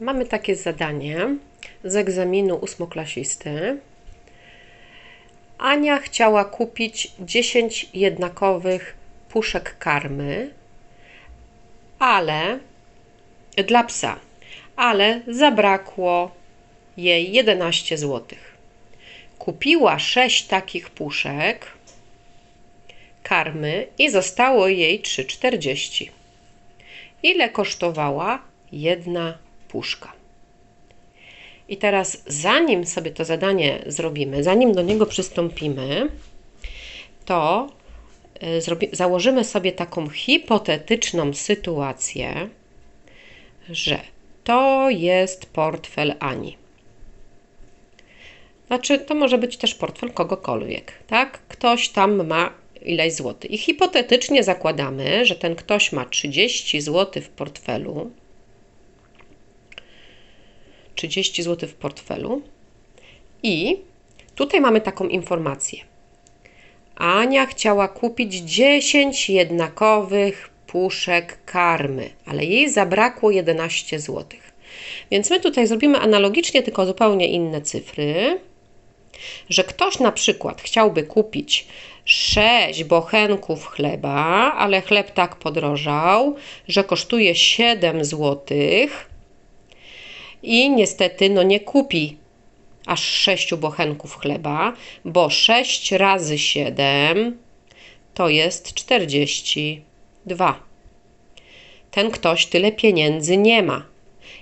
Mamy takie zadanie z egzaminu ósmoklasisty. Ania chciała kupić 10 jednakowych puszek karmy, ale dla psa, ale zabrakło jej 11 zł. Kupiła 6 takich puszek karmy i zostało jej 3,40. Ile kosztowała jedna puszka? I teraz, zanim sobie to zadanie zrobimy, zanim do niego przystąpimy, to y, założymy sobie taką hipotetyczną sytuację, że to jest portfel Ani. Znaczy, to może być też portfel kogokolwiek, tak? Ktoś tam ma ileś złotych. I hipotetycznie zakładamy, że ten ktoś ma 30 zł w portfelu. 30 zł w portfelu. I tutaj mamy taką informację. Ania chciała kupić 10 jednakowych puszek karmy, ale jej zabrakło 11 zł. Więc my tutaj zrobimy analogicznie, tylko zupełnie inne cyfry. Że ktoś na przykład chciałby kupić 6 bochenków chleba, ale chleb tak podrożał, że kosztuje 7 zł i niestety no nie kupi aż 6 bochenków chleba, bo 6 razy 7 to jest 42. Ten ktoś tyle pieniędzy nie ma.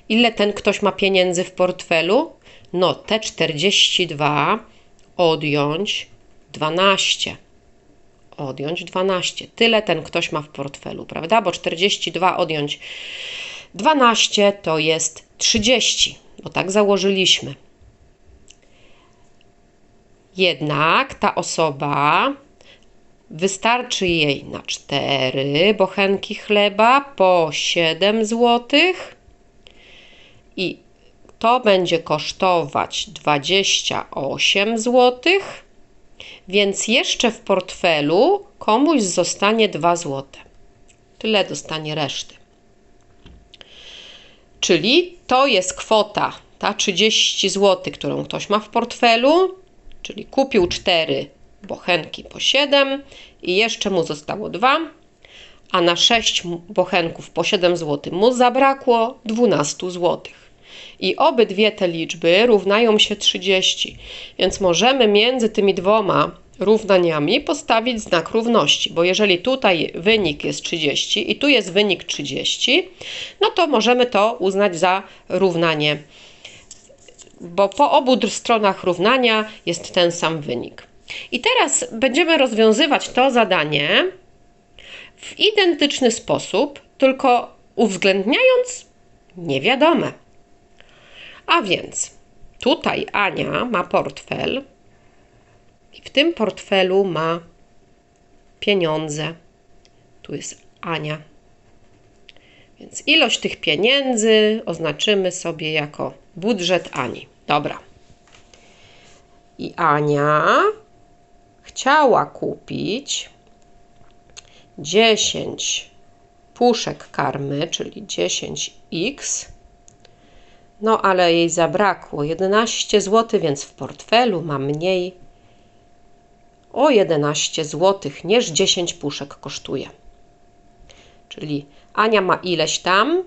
Ile ten ktoś ma pieniędzy w portfelu? No te 42 odjąć 12 odjąć 12. Tyle ten ktoś ma w portfelu, prawda? Bo 42 odjąć 12 to jest 30, bo tak założyliśmy. Jednak ta osoba wystarczy jej na 4 bochenki chleba po 7 zł i to będzie kosztować 28 złotych więc jeszcze w portfelu komuś zostanie 2 zł. Tyle dostanie reszty. Czyli to jest kwota, ta 30 zł, którą ktoś ma w portfelu, czyli kupił 4 bochenki po 7 i jeszcze mu zostało 2, a na 6 bochenków po 7 zł mu zabrakło 12 złotych. I obydwie te liczby równają się 30, więc możemy między tymi dwoma równaniami postawić znak równości, bo jeżeli tutaj wynik jest 30 i tu jest wynik 30, no to możemy to uznać za równanie, bo po obu stronach równania jest ten sam wynik. I teraz będziemy rozwiązywać to zadanie w identyczny sposób, tylko uwzględniając niewiadome. A więc tutaj Ania ma portfel i w tym portfelu ma pieniądze. Tu jest Ania. Więc ilość tych pieniędzy oznaczymy sobie jako budżet Ani. Dobra. I Ania chciała kupić 10 puszek karmy, czyli 10x no ale jej zabrakło 11 zł, więc w portfelu ma mniej o 11 zł niż 10 puszek kosztuje. Czyli Ania ma ileś tam,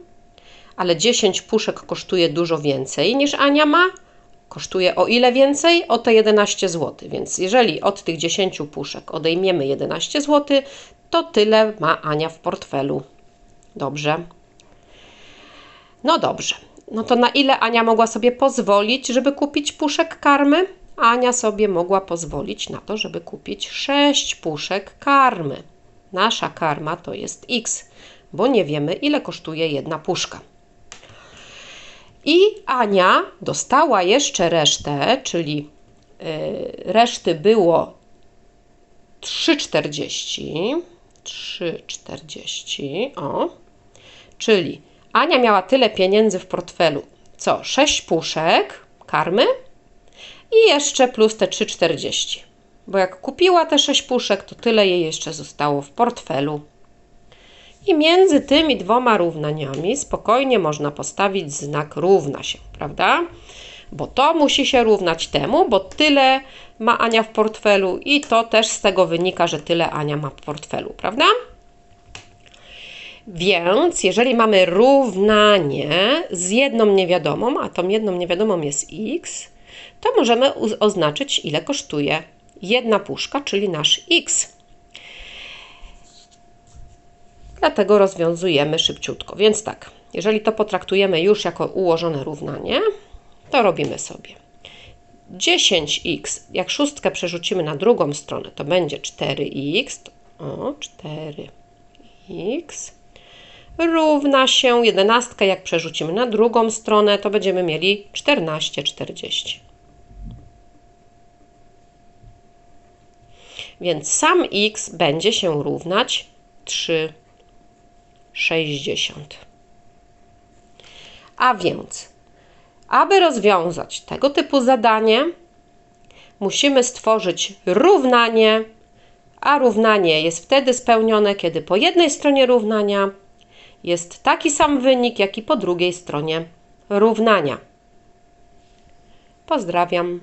ale 10 puszek kosztuje dużo więcej niż Ania ma. Kosztuje o ile więcej? O te 11 zł. Więc jeżeli od tych 10 puszek odejmiemy 11 zł, to tyle ma Ania w portfelu. Dobrze. No dobrze no to na ile Ania mogła sobie pozwolić, żeby kupić puszek karmy? Ania sobie mogła pozwolić na to, żeby kupić 6 puszek karmy. Nasza karma to jest x, bo nie wiemy, ile kosztuje jedna puszka. I Ania dostała jeszcze resztę, czyli yy, reszty było 3,40. 3,40. O. Czyli Ania miała tyle pieniędzy w portfelu, co 6 puszek karmy i jeszcze plus te 3,40. Bo jak kupiła te 6 puszek, to tyle jej jeszcze zostało w portfelu. I między tymi dwoma równaniami spokojnie można postawić znak równa się, prawda? Bo to musi się równać temu, bo tyle ma Ania w portfelu i to też z tego wynika, że tyle Ania ma w portfelu, prawda? Więc jeżeli mamy równanie z jedną niewiadomą, a tą jedną niewiadomą jest x, to możemy oznaczyć ile kosztuje jedna puszka, czyli nasz x. Dlatego rozwiązujemy szybciutko. Więc tak, jeżeli to potraktujemy już jako ułożone równanie, to robimy sobie 10x, jak szóstkę przerzucimy na drugą stronę, to będzie 4x, o, 4x, równa się 11, jak przerzucimy na drugą stronę, to będziemy mieli 14,40. Więc sam x będzie się równać 3,60. A więc, aby rozwiązać tego typu zadanie, musimy stworzyć równanie, a równanie jest wtedy spełnione, kiedy po jednej stronie równania jest taki sam wynik, jak i po drugiej stronie równania. Pozdrawiam.